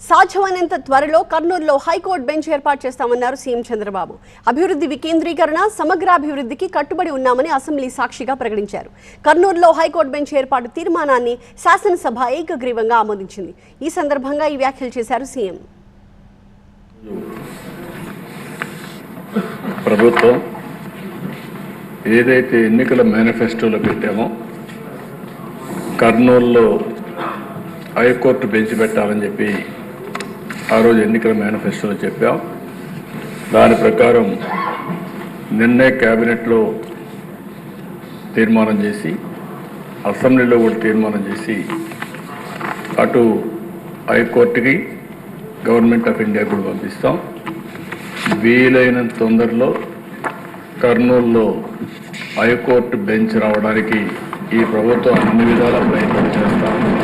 సాధ్యమైనంత త్వరలో కర్నూలులో హైకోర్టు బెంచ్ ఏర్పాటు చేస్తామన్నారు సీఎం చంద్రబాబు. అభివృద్ధి వికేంద్రీకరణ సమగ్ర అభివృద్ధికి కట్టుబడి ఉన్నామని అసెంబ్లీ సాక్షిగా ప్రకటించారు. కర్నూలులో హైకోర్టు బెంచ్ ఏర్పాటు తీర్మానాన్ని శాసనసభ ఏకగ్రీవంగా ఆమోదించింది. ఈ సందర్భంగా ఈ వ్యాఖ్యలు చేశారు సీఎం. ప్రభుత్వం ఏదైతే ఎన్నికల మేనిఫెస్టోలో పెట్టామో కర్నూలులో హైకోర్టు బెంచ్ పెట్టాలని చెప్పి ఆ రోజు ఎన్నికల మేనిఫెస్టోలో చెప్పాం. దాని ప్రకారం నిన్నే క్యాబినెట్లో తీర్మానం చేసి అసెంబ్లీలో కూడా తీర్మానం చేసి అటు హైకోర్టుకి గవర్నమెంట్ ఆఫ్ ఇండియా కూడా పంపిస్తాం. వీలైనంత తొందరలో కర్నూలులో హైకోర్టు బెంచ్ రావడానికి ఈ ప్రభుత్వం అన్ని విధాల ప్రయత్నం